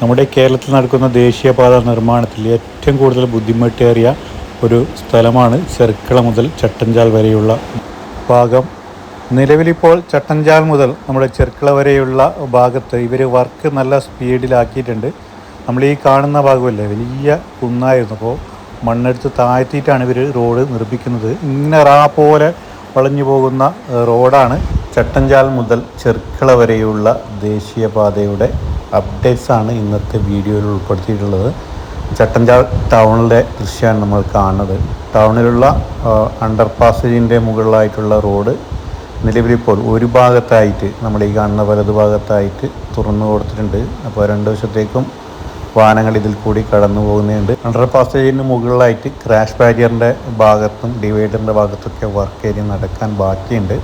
നമ്മുടെ കേരളത്തിൽ നടക്കുന്ന ദേശീയപാത നിർമ്മാണത്തിൽ ഏറ്റവും കൂടുതൽ ബുദ്ധിമുട്ടേറിയ ഒരു സ്ഥലമാണ് ചെർക്കള മുതൽ ചട്ടഞ്ചാൽ വരെയുള്ള ഭാഗം. നിലവിലിപ്പോൾ ചട്ടഞ്ചാൽ മുതൽ നമ്മുടെ ചെർക്കള വരെയുള്ള ഭാഗത്ത് ഇവർ വർക്ക് നല്ല സ്പീഡിലാക്കിയിട്ടുണ്ട്. നമ്മൾ ഈ കാണുന്ന ഭാഗമല്ലേ വലിയ കുന്നായിരുന്നു. അപ്പോൾ മണ്ണെടുത്ത് താഴ്ത്തിയിട്ടാണ് ഇവർ റോഡ് നിർമ്മിക്കുന്നത്. ഇങ്ങനെ റാ പോലെ വളഞ്ഞു പോകുന്ന റോഡാണ് ചട്ടഞ്ചാൽ മുതൽ ചെർക്കള വരെയുള്ള ദേശീയപാതയുടെ അപ്ഡേറ്റ്സ് ആണ് ഇന്നത്തെ വീഡിയോയിൽ ഉൾപ്പെടുത്തിയിട്ടുള്ളത്. ചട്ടഞ്ചാൽ ടൗണിലെ ദൃശ്യമാണ് നമ്മൾ കാണുന്നത്. ടൗണിലുള്ള അണ്ടർ പാസേജിന്റെ മുകളിലായിട്ടുള്ള റോഡ് നിലവിലിപ്പോൾ ഒരു ഭാഗത്തായിട്ട് നമ്മൾ ഈ കാണുന്ന വലതു ഭാഗത്തായിട്ട് തുറന്നു കൊടുത്തിട്ടുണ്ട്. അപ്പോൾ രണ്ട് വശത്തേക്കും വാഹനങ്ങൾ ഇതിൽ കൂടി കടന്നു പോകുന്നുണ്ട്. അണ്ടർ പാസേജിന് മുകളിലായിട്ട് ക്രാഷ് ബാരിയറിന്റെ ഭാഗത്തും ഡിവൈഡറിന്റെ ഭാഗത്തൊക്കെ വർക്ക് ഏരിയ നടക്കാൻ ബാക്കിയുണ്ട്.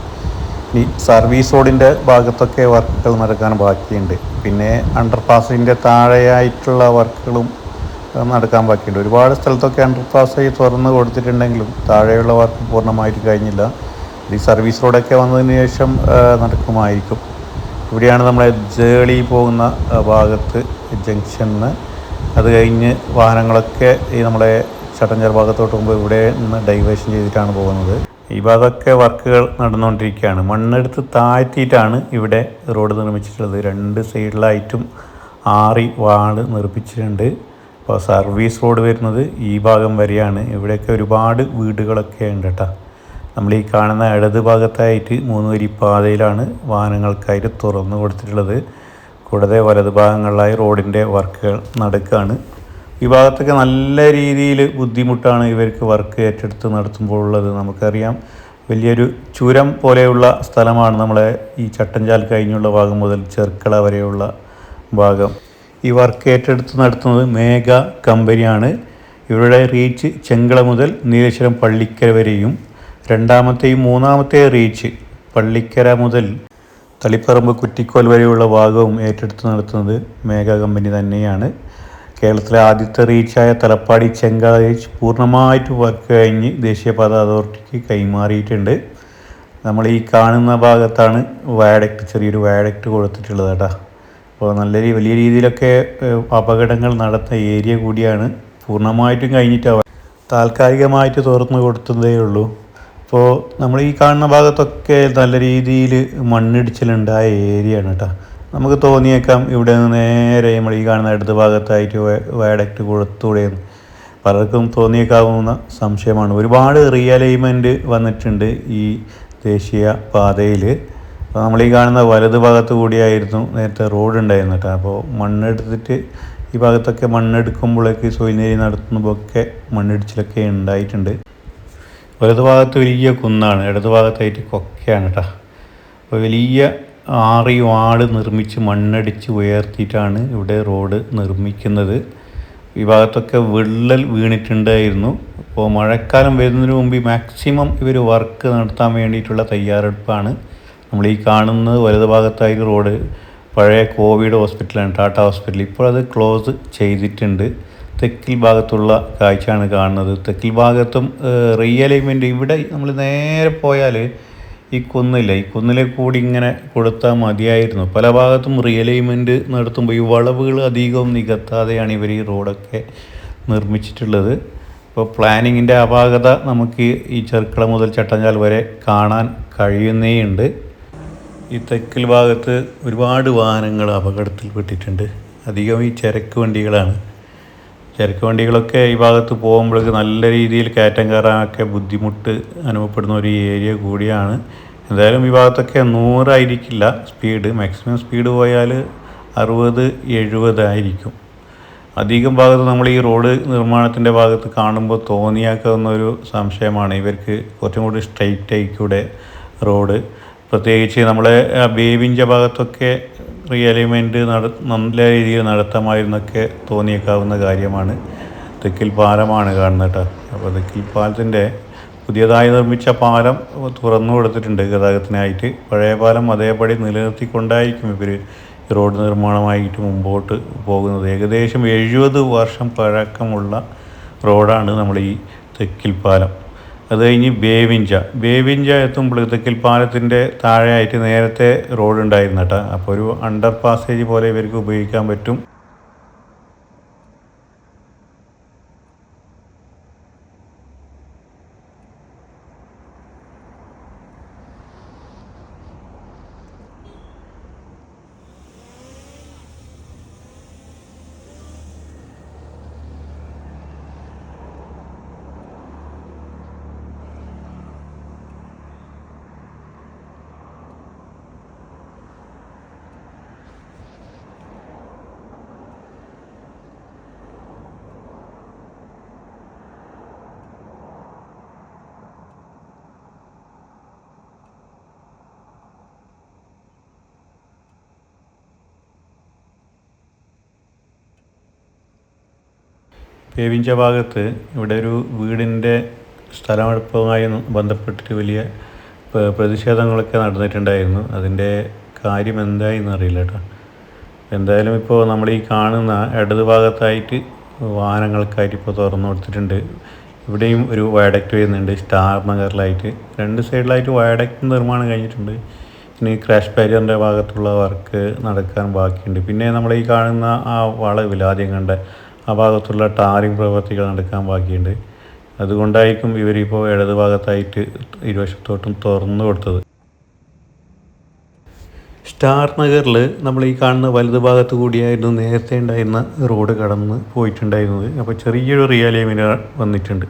ഈ സർവീസ് റോഡിന്റെ ഭാഗത്തൊക്കെ വർക്കുകൾ നടക്കാൻ ബാക്കിയുണ്ട്. പിന്നെ അണ്ടർ പാസിന്റെ താഴെയായിട്ടുള്ള വർക്കുകളും നടക്കാൻ ബാക്കിയുണ്ട്. ഒരുപാട് സ്ഥലത്തൊക്കെ അണ്ടർ ആയി തുറന്ന് കൊടുത്തിട്ടുണ്ടെങ്കിലും താഴെയുള്ള വർക്ക് പൂർണമായിട്ട് കഴിഞ്ഞില്ല. ഈ സർവീസ് റോഡൊക്കെ വന്നതിന് ശേഷം നടക്കുമായിരിക്കും. ഇവിടെയാണ് നമ്മളെ ജേളി പോകുന്ന ഭാഗത്ത് ജംഗ്ഷനിൽ അത് കഴിഞ്ഞ് വാഹനങ്ങളൊക്കെ ഈ നമ്മുടെ ചട്ടഞ്ചർ ഭാഗത്തോട്ട് പോകുമ്പോൾ ഇവിടെ നിന്ന് ഡൈവേഷൻ ചെയ്തിട്ടാണ് പോകുന്നത്. ഈ ഭാഗമൊക്കെ വർക്കുകൾ നടന്നുകൊണ്ടിരിക്കുകയാണ്. മണ്ണെടുത്ത് താഴ്ത്തിയിട്ടാണ് ഇവിടെ റോഡ് നിർമ്മിച്ചിട്ടുള്ളത്. രണ്ട് സൈഡിലായിട്ടും ആറി വാൾ നിർമ്മിച്ചിട്ടുണ്ട്. അപ്പോൾ സർവീസ് റോഡ് വരുന്നത് ഈ ഭാഗം വരെയാണ്. ഇവിടെയൊക്കെ ഒരുപാട് വീടുകളൊക്കെ ഉണ്ട് കേട്ടോ. നമ്മൾ ഈ കാണുന്ന ഇടത് ഭാഗത്തായിട്ട് മൂന്ന് വരി പാതയിലാണ് വാഹനങ്ങൾക്കായിട്ട് തുറന്നു കൊടുത്തിട്ടുള്ളത്. കൂടാതെ വലത് ഭാഗങ്ങളിലായി റോഡിന്റെ വർക്കുകൾ നടക്കുകയാണ്. ഈ ഭാഗത്തൊക്കെ നല്ല രീതിയിൽ ബുദ്ധിമുട്ടാണ് ഇവർക്ക് വർക്ക് ഏറ്റെടുത്ത് നടത്തുമ്പോൾ ഉള്ളത്. നമുക്കറിയാം വലിയൊരു ചുരം പോലെയുള്ള സ്ഥലമാണ് നമ്മളെ ഈ ചട്ടഞ്ചാൽ കഴിഞ്ഞുള്ള ഭാഗം മുതൽ ചെർക്കള വരെയുള്ള ഭാഗം. ഈ വർക്ക് ഏറ്റെടുത്ത് നടത്തുന്നത് മേഘ കമ്പനിയാണ്. ഇവരുടെ റീച്ച് ചെങ്കള മുതൽ നീലേശ്വരം പള്ളിക്കര വരെയും രണ്ടാമത്തെയും മൂന്നാമത്തെ റീച്ച് പള്ളിക്കര മുതൽ തളിപ്പറമ്പ് കുറ്റിക്കോൽ വരെയുള്ള ഭാഗവും ഏറ്റെടുത്ത് നടത്തുന്നത് മേഘ കമ്പനി തന്നെയാണ്. കേരളത്തിലെ ആദ്യത്തെ റീച്ചായ തലപ്പാടി ചെങ്കള റീച്ച് പൂർണമായിട്ട് വർക്ക് കഴിഞ്ഞ് ദേശീയപാത അതോറിറ്റിക്ക് കൈമാറിയിട്ടുണ്ട്. നമ്മൾ ഈ കാണുന്ന ഭാഗത്താണ് വയഡക്റ്റ് ചെറിയൊരു വയഡക്റ്റ് കൊടുത്തിട്ടുള്ളത് കേട്ടോ. അപ്പോൾ നല്ല വലിയ രീതിയിലൊക്കെ അപകടങ്ങൾ നടത്തുന്ന ഏരിയ കൂടിയാണ് പൂർണമായിട്ടും കഴിഞ്ഞിട്ട് താൽക്കാലികമായിട്ട് തുറന്നു കൊടുത്തതേ ഉള്ളൂ. അപ്പോൾ നമ്മൾ ഈ കാണുന്ന ഭാഗത്തൊക്കെ നല്ല രീതിയിൽ മണ്ണിടിച്ചിലുണ്ടായ ഏരിയയാണ് കേട്ടോ. നമുക്ക് തോന്നിയേക്കാം ഇവിടെ നിന്ന് നേരെ നമ്മൾ ഈ കാണുന്ന ഇടത് ഭാഗത്തായിട്ട് വയഡക്റ്റ് കൊടുത്തൂടെയെന്ന് പലർക്കും തോന്നിയേക്കാവുന്ന സംശയമാണ്. ഒരുപാട് റിയലൈൻമെന്റ് വന്നിട്ടുണ്ട് ഈ ദേശീയ പാതയിൽ അപ്പോൾ നമ്മൾ ഈ കാണുന്ന വലത് ഭാഗത്ത് കൂടിയായിരുന്നു നേരത്തെ റോഡ് ഉണ്ടായിരുന്നു കേട്ടോ. അപ്പോൾ മണ്ണെടുത്തിട്ട് ഈ ഭാഗത്തൊക്കെ മണ്ണെടുക്കുമ്പോഴേക്ക് സോയിനേരി നടത്തുമ്പോഴൊക്കെ മണ്ണിടിച്ചിലൊക്കെ ഉണ്ടായിട്ടുണ്ട്. വലത് ഭാഗത്ത് വലിയ കുന്നാണ് ഇടത് ഭാഗത്തായിട്ട് കൊക്കയാണ് കേട്ടോ. അപ്പോൾ വലിയ ആറി ആട് നിർമ്മിച്ച് മണ്ണടിച്ച് ഉയർത്തിയിട്ടാണ് ഇവിടെ റോഡ് നിർമ്മിക്കുന്നത്. ഈ ഭാഗത്തൊക്കെ വിള്ളൽ വീണിട്ടുണ്ടായിരുന്നു. അപ്പോൾ മഴക്കാലം വരുന്നതിന് മുമ്പ് മാക്സിമം ഇവർ വർക്ക് നടത്താൻ വേണ്ടിയിട്ടുള്ള തയ്യാറെടുപ്പാണ്. നമ്മൾ ഈ കാണുന്നത് വലത് ഭാഗത്തായി റോഡ് പഴയ കോവിഡ് ഹോസ്പിറ്റലാണ് ടാറ്റ ഹോസ്പിറ്റൽ. ഇപ്പോൾ അത് ക്ലോസ് ചെയ്തിട്ടുണ്ട്. തെക്കിൽ ഭാഗത്തുള്ള കാഴ്ചയാണ് കാണുന്നത്. തെക്കിൽ ഭാഗത്തും റിയലൈൻമെന്റ് ഇവിടെ നമ്മൾ നേരെ പോയാൽ ഈ കുന്നില്ല ഈ കുന്നിലെ കൂടി ഇങ്ങനെ കൊടുത്താൽ മതിയായിരുന്നു. പല ഭാഗത്തും റിയലൈൻമെന്റ് നടത്തുമ്പോൾ ഈ വളവുകൾ അധികവും നികത്താതെയാണ് ഇവർ ഈ റോഡൊക്കെ നിർമ്മിച്ചിട്ടുള്ളത്. ഇപ്പോൾ പ്ലാനിങ്ങിന്റെ അപാകത നമുക്ക് ഈ ചെർക്കള മുതൽ ചട്ടഞ്ചാൽ വരെ കാണാൻ കഴിയുന്നേയുണ്ട്. ഈ തെക്കിൽ ഭാഗത്ത് ഒരുപാട് വാഹനങ്ങൾ അപകടത്തിൽപ്പെട്ടിട്ടുണ്ട്. അധികം ഈ ചരക്ക് വണ്ടികളാണ്. ചരക്ക് വണ്ടികളൊക്കെ ഈ ഭാഗത്ത് പോകുമ്പോഴേക്ക് നല്ല രീതിയിൽ കയറ്റം കയറാനൊക്കെ ബുദ്ധിമുട്ട് അനുഭവപ്പെടുന്ന ഒരു ഏരിയ കൂടിയാണ്. എന്തായാലും ഈ ഭാഗത്തൊക്കെ നൂറായിരിക്കില്ല സ്പീഡ്. മാക്സിമം സ്പീഡ് പോയാൽ അറുപത് എഴുപതായിരിക്കും അധികം ഭാഗത്ത് നമ്മൾ ഈ റോഡ് നിർമ്മാണത്തിന്റെ ഭാഗത്ത് കാണുമ്പോൾ തോന്നിയാക്കാവുന്നൊരു സംശയമാണ്. ഇവർക്ക് കുറച്ചും കൂടി സ്ട്രൈറ്റ് ആയിക്കൂടെ റോഡ്. പ്രത്യേകിച്ച് നമ്മളെ ബേബിന്റെ ഭാഗത്തൊക്കെ റിയലൈൻമെന്റ് നട നല്ല രീതിയിൽ നടത്താമായിരുന്നൊക്കെ തോന്നിയേക്കാവുന്ന കാര്യമാണ്. തെക്കിൽ പാലമാണ് കാണുന്നത് കേട്ടോ അപ്പോൾ തെക്കിൽ പാലത്തിന്റെ പുതിയതായി നിർമ്മിച്ച പാലം തുറന്നു കൊടുത്തിട്ടുണ്ട് ഗതാഗതത്തിനായിട്ട്. പഴയ പാലം അതേപടി നിലനിർത്തിക്കൊണ്ടായിരിക്കും ഇവർ റോഡ് നിർമ്മാണമായിട്ട് മുമ്പോട്ട് പോകുന്നത്. ഏകദേശം എഴുപത് വർഷം പഴക്കമുള്ള റോഡാണ് നമ്മൾ ഈ തെക്കിൽ പാലം. അത് കഴിഞ്ഞ് ബേവിഞ്ച. ബേവിഞ്ച എത്തുമ്പോഴത്തേക്കിൽ തെക്കിൽ പാലത്തിന്റെ താഴെയായിട്ട് നേരത്തെ റോഡ് ഉണ്ടായിരുന്നു കേട്ടോ അപ്പോൾ ഒരു അണ്ടർ പാസേജ് പോലെ ഇവർക്ക് ഉപയോഗിക്കാൻ പറ്റും. പേവിഞ്ച ഭാഗത്ത് ഇവിടെ ഒരു വീടിന്റെ സ്ഥലമെടുപ്പുമായി ബന്ധപ്പെട്ടിട്ട് വലിയ പ്രതിഷേധങ്ങളൊക്കെ നടന്നിട്ടുണ്ടായിരുന്നു. അതിന്റെ കാര്യം എന്തായെന്ന് അറിയില്ല കേട്ടോ. എന്തായാലും ഇപ്പോൾ നമ്മൾ ഈ കാണുന്ന ഇടത് ഭാഗത്തായിട്ട് വാഹനങ്ങൾക്കായിട്ട് ഇപ്പോൾ തുറന്നു കൊടുത്തിട്ടുണ്ട്. ഇവിടെയും ഒരു വയഡക്റ്റ് വരുന്നുണ്ട്. സ്റ്റാർ നഗറിലായിട്ട് രണ്ട് സൈഡിലായിട്ട് വയഡക്റ്റ് നിർമ്മാണം കഴിഞ്ഞിട്ടുണ്ട്. ഇനി ക്രാഷ് ബാരിയറിന്റെ ഭാഗത്തുള്ള വർക്ക് നടക്കാൻ ബാക്കിയുണ്ട്. പിന്നെ നമ്മൾ ഈ കാണുന്ന ആ വളവിൽ ആദ്യം കണ്ട ആ ഭാഗത്തുള്ള ടാറിങ് പ്രവൃത്തികൾ നടക്കാൻ ബാക്കിയുണ്ട്. അതുകൊണ്ടായിരിക്കും ഇവരിപ്പോൾ ഇടത് ഭാഗത്തായിട്ട് ഇരുവശത്തോട്ടും തുറന്നു കൊടുത്തത്. സ്റ്റാർ നഗറിൽ നമ്മൾ ഈ കാണുന്ന വലത് ഭാഗത്ത് കൂടിയായിരുന്നു നേരത്തെ ഉണ്ടായിരുന്ന റോഡ് കടന്ന് പോയിട്ടുണ്ടായിരുന്നത്. അപ്പോൾ ചെറിയൊരു റിയാലിയമിന് വന്നിട്ടുണ്ട്.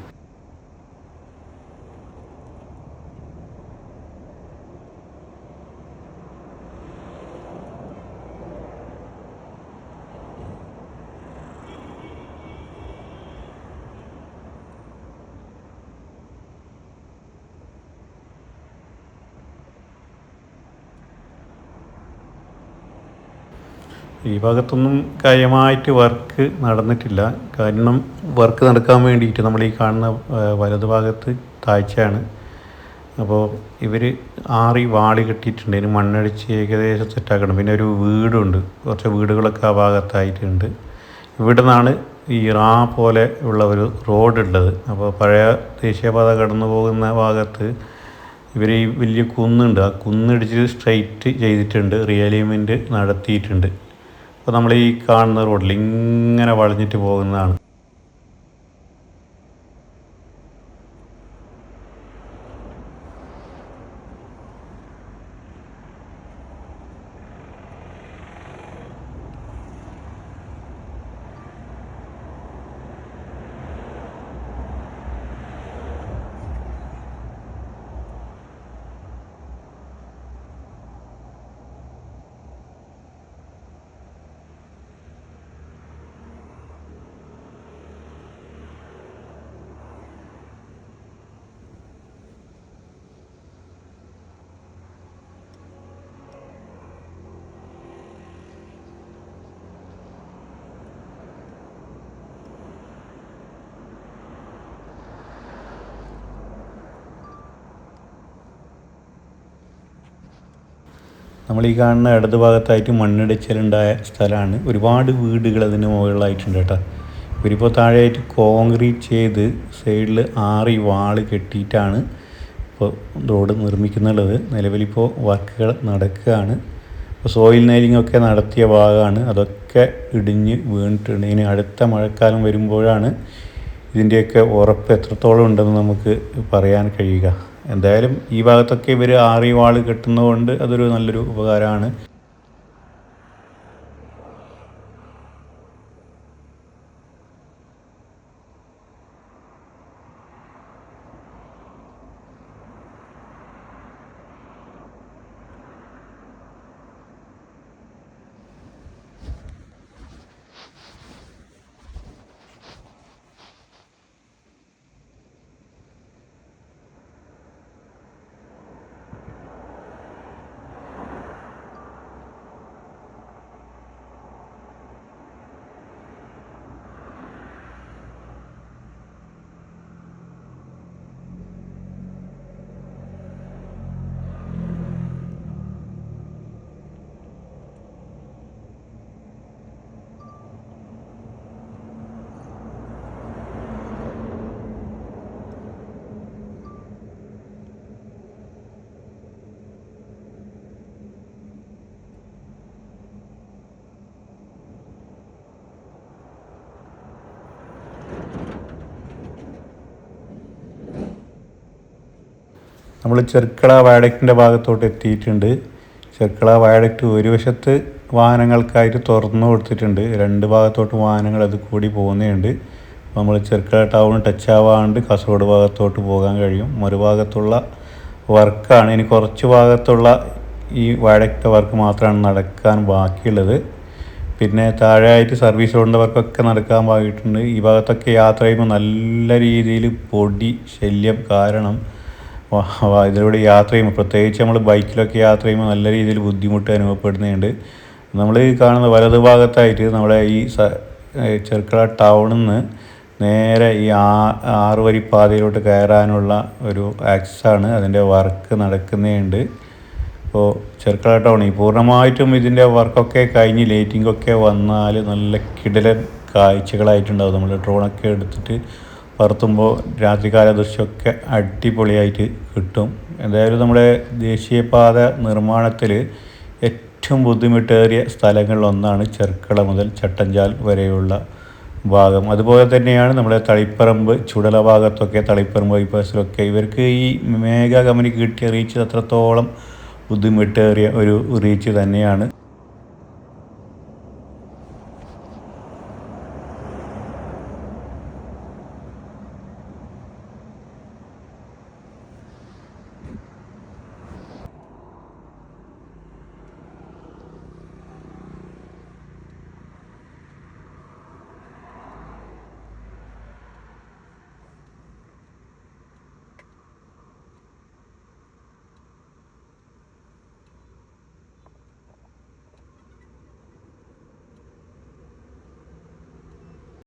ഈ ഭാഗത്തൊന്നും കാര്യമായിട്ട് വർക്ക് നടന്നിട്ടില്ല. കാരണം വർക്ക് നടക്കാൻ വേണ്ടിയിട്ട് നമ്മൾ ഈ കാണുന്ന വലതു ഭാഗത്ത് താഴ്ചയാണ്. അപ്പോൾ ഇവർ ആറി വാളി കെട്ടിയിട്ടുണ്ട്. അതിന് മണ്ണടിച്ച് ഏകദേശം സെറ്റാക്കണം പിന്നെ ഒരു വീടുണ്ട്. കുറച്ച് വീടുകളൊക്കെ ആ ഭാഗത്തായിട്ടുണ്ട്. ഇവിടെ നിന്നാണ് ഈ റാ പോലെ ഉള്ള ഒരു റോഡ് ഉള്ളത്. അപ്പോൾ പഴയ ദേശീയപാത കടന്നു പോകുന്ന ഭാഗത്ത് ഇവർ ഈ വലിയ കുന്നുണ്ട്. ആ കുന്നിടിച്ച് സ്ട്രൈറ്റ് ചെയ്തിട്ടുണ്ട്. റിയലൈൻമെന്റ് നടത്തിയിട്ടുണ്ട്. അപ്പോൾ നമ്മൾ ഈ കാണുന്ന റോഡിൽ ഇങ്ങനെ വളഞ്ഞിട്ട് പോകുന്നതാണ്. നമ്മൾ ഈ കാണുന്ന ഇടത് ഭാഗത്തായിട്ട് മണ്ണിടിച്ചിലുണ്ടായ സ്ഥലമാണ്. ഒരുപാട് വീടുകൾ അതിന് മുകളിലായിട്ടുണ്ട് കേട്ടോ. ഇവരിപ്പോൾ താഴെയായിട്ട് കോൺക്രീറ്റ് ചെയ്ത് സൈഡിൽ ആറി വാൾ കെട്ടിയിട്ടാണ് ഇപ്പോൾ റോഡ് നിർമ്മിക്കുന്നുള്ളത്. നിലവിലിപ്പോൾ വർക്കുകൾ നടക്കുകയാണ്. ഇപ്പോൾ സോയിൽ നൈലിംഗ് ഒക്കെ നടത്തിയ ഭാഗമാണ്. അതൊക്കെ ഇടിഞ്ഞ് വീണിട്ടുണ്ട്. ഇനി അടുത്ത മഴക്കാലം വരുമ്പോഴാണ് ഇതിന്റെയൊക്കെ ഉറപ്പ് എത്രത്തോളം ഉണ്ടെന്ന് നമുക്ക് പറയാൻ കഴിയുക. എന്തായാലും ഈ ഭാഗത്തൊക്കെ ഇവർ ആറി വാൾ കെട്ടുന്നതുകൊണ്ട് അതൊരു നല്ലൊരു ഉപകാരമാണ്. നമ്മൾ ചെർക്കള വയഡക്റ്റിന്റെ ഭാഗത്തോട്ട് എത്തിയിട്ടുണ്ട്. ചെർക്കള വയഡക്റ്റ് ഒരു വശത്ത് വാഹനങ്ങൾക്കായിട്ട് തുറന്നു കൊടുത്തിട്ടുണ്ട്. രണ്ട് ഭാഗത്തോട്ട് വാഹനങ്ങൾ അത് കൂടി പോകുന്നുണ്ട്. നമ്മൾ ചെർക്കള ടൗൺ ടച്ച് ആവാണ്ട് കാസർഗോഡ് ഭാഗത്തോട്ട് പോകാൻ കഴിയും. മറുഭാഗത്തുള്ള വർക്കാണ്. ഇനി കുറച്ച് ഭാഗത്തുള്ള ഈ വയഡക്റ്റ് വർക്ക് മാത്രമാണ് നടക്കാൻ ബാക്കിയുള്ളത്. പിന്നെ താഴെയായിട്ട് സർവീസ് റോഡിന്റെ വർക്കൊക്കെ നടക്കാൻ പാകിയിട്ടുണ്ട് ഈ ഭാഗത്തൊക്കെ യാത്ര ചെയ്യുമ്പോൾ നല്ല രീതിയിൽ പൊടി ശല്യം കാരണം ഇതിലൂടെ യാത്ര ചെയ്യുമ്പോൾ പ്രത്യേകിച്ച് നമ്മൾ ബൈക്കിലൊക്കെ യാത്ര ചെയ്യുമ്പോൾ നല്ല രീതിയിൽ ബുദ്ധിമുട്ട് അനുഭവപ്പെടുന്നുണ്ട്. നമ്മൾ ഈ കാണുന്ന വലതു ഭാഗത്തായിട്ട് നമ്മുടെ ഈ ഏഹ് ടൗണിൽ നിന്ന് നേരെ ഈ ആ ആറ് വരി പാതയിലോട്ട് കയറാനുള്ള ഒരു ആക്സസാണ് അതിന്റെ വർക്ക് നടക്കുന്നതുണ്ട്. ഇപ്പോൾ ചെറുക്കള ടൗൺ ഈ പൂർണമായിട്ടും ഇതിന്റെ വർക്കൊക്കെ കഴിഞ്ഞ് ലൈറ്റിംഗ് ഒക്കെ വന്നാൽ നല്ല കിടിലൻ കാഴ്ചകളായിട്ടുണ്ടാവും. നമ്മൾ ഡ്രോണൊക്കെ എടുത്തിട്ട് പറത്തുമ്പോൾ രാത്രികാല ദൃശ്യമൊക്കെ അടിപൊളിയായിട്ട് കിട്ടും. എന്തായാലും നമ്മുടെ ദേശീയപാത നിർമ്മാണത്തിൽ ഏറ്റവും ബുദ്ധിമുട്ടേറിയ സ്ഥലങ്ങളിലൊന്നാണ് ചെർക്കള മുതൽ ചട്ടഞ്ചാൽ വരെയുള്ള ഭാഗം. അതുപോലെ തന്നെയാണ് നമ്മുടെ തളിപ്പറമ്പ് ചുടല ഭാഗത്തൊക്കെ തളിപ്പറമ്പ് ബൈപ്പാസിലൊക്കെ. ഇവർക്ക് ഈ മേഘ കമ്പനിക്ക് കിട്ടിയ റീച്ച് അത്രത്തോളം ബുദ്ധിമുട്ടേറിയ ഒരു റീച്ച് തന്നെയാണ്.